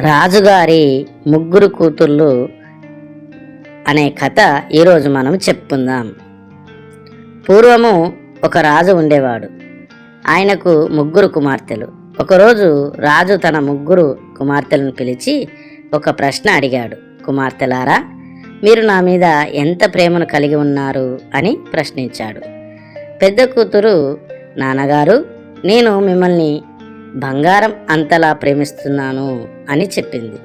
రాజుగారి ముగ్గురు కూతుర్లు అనే కథ ఈరోజు మనం చెప్పుకుందాం. పూర్వము ఒక రాజు ఉండేవాడు. ఆయనకు ముగ్గురు కుమార్తెలు. ఒకరోజు రాజు తన ముగ్గురు కుమార్తెలను పిలిచి ఒక ప్రశ్న అడిగాడు. కుమార్తెలారా మీరు నా మీద ఎంత ప్రేమను కలిగి ఉన్నారు అని ప్రశ్నించాడు. పెద్ద కూతురు నాన్నగారు నేను మిమ్మల్ని బంగారం అంతలా ప్రేమిస్తున్నాను. అని చెప్పింది.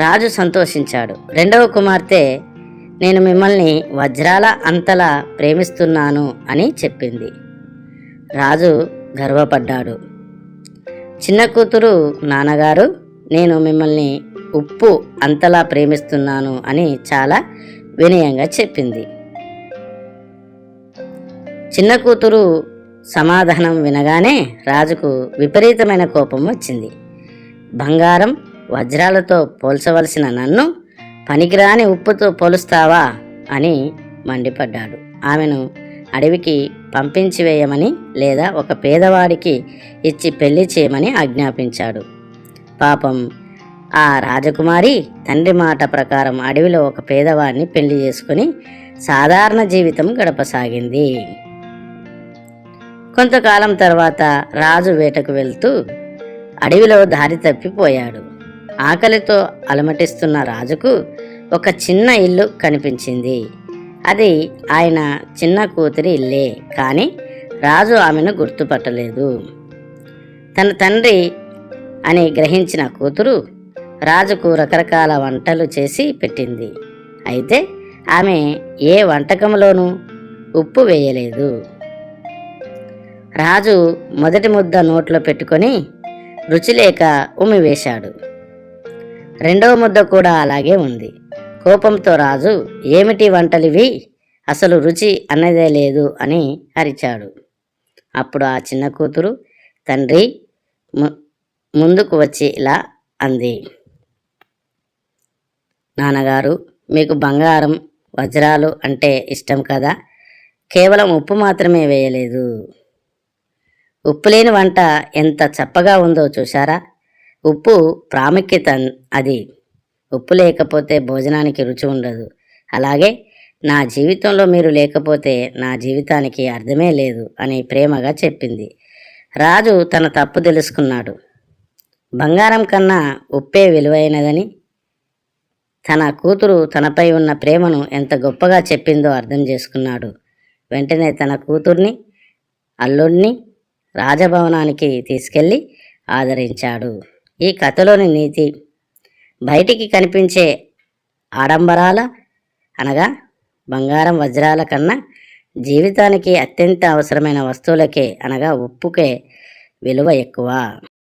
రాజు సంతోషించాడు. రెండవ కుమార్తె నేను మిమ్మల్ని వజ్రాల అంతలా ప్రేమిస్తున్నాను అని చెప్పింది. రాజు గర్వపడ్డాడు. చిన్న కూతురు నాన్నగారు నేను మిమ్మల్ని ఉప్పు అంతలా ప్రేమిస్తున్నాను అని చాలా వినయంగా చెప్పింది. చిన్న కూతురు సమాధానం వినగానే రాజుకు విపరీతమైన కోపం వచ్చింది. బంగారం వజ్రాలతో పోల్చవలసిన నన్ను పనికిరాని ఉప్పుతో పోలుస్తావా అని మండిపడ్డాడు. ఆమెను అడవికి పంపించి వేయమని లేదా ఒక పేదవాడికి ఇచ్చి పెళ్ళి చేయమని ఆజ్ఞాపించాడు. పాపం ఆ రాజకుమారి తండ్రి మాట ప్రకారం అడవిలో ఒక పేదవాడిని పెళ్ళి చేసుకుని సాధారణ జీవితం గడపసాగింది. కొంతకాలం తర్వాత రాజు వేటకు వెళ్తూ అడవిలో దారి తప్పిపోయాడు. ఆకలితో అలమటిస్తున్న రాజుకు ఒక చిన్న ఇల్లు కనిపించింది. అది ఆయన చిన్న కూతురి ఇల్లే కానీ రాజు ఆమెను గుర్తుపట్టలేదు. తన తండ్రి అని గ్రహించిన కూతురు రాజుకు రకరకాల వంటలు చేసి పెట్టింది. అయితే ఆమె ఏ వంటకంలోనూ ఉప్పు వేయలేదు. రాజు మొదటి ముద్ద నోట్లో పెట్టుకొని రుచి లేక ఉమ్మివేశాడు రెండవ ముద్ద కూడా అలాగే ఉంది. కోపంతో రాజు ఏమిటి వంటలివి? అసలు రుచి అన్నదే లేదు అని అరిచాడు. అప్పుడు ఆ చిన్న కూతురు తండ్రి ము- ముందుకు వచ్చి ఇలా అంది. నాన్నగారు మీకు బంగారం వజ్రాలు అంటే ఇష్టం కదా? కేవలం ఉప్పు మాత్రమే వేయలేదు. ఉప్పు లేని వంట ఎంత చప్పగా ఉందో చూశారా? ఉప్పు ప్రాముఖ్యత అది. ఉప్పు లేకపోతే భోజనానికి రుచి ఉండదు. అలాగే నా జీవితంలో మీరు లేకపోతే నా జీవితానికి అర్థమే లేదు అని ప్రేమగా చెప్పింది. రాజు తన తప్పు తెలుసుకున్నాడు. బంగారం కన్నా ఉప్పే విలువైనదని తన కూతురు తనపై ఉన్న ప్రేమను ఎంత గొప్పగా చెప్పిందో అర్థం చేసుకున్నాడు. వెంటనే తన కూతుర్ని అల్లుడిని రాజభవనానికి తీసుకెళ్ళి ఆదరించాడు. ఈ కథలోని నీతి బయటికి కనిపించే ఆడంబరాల అనగా బంగారం వజ్రాల కన్నా జీవితానికి అత్యంత అవసరమైన వస్తువులకే అనగా ఉప్పుకే విలువ ఎక్కువ.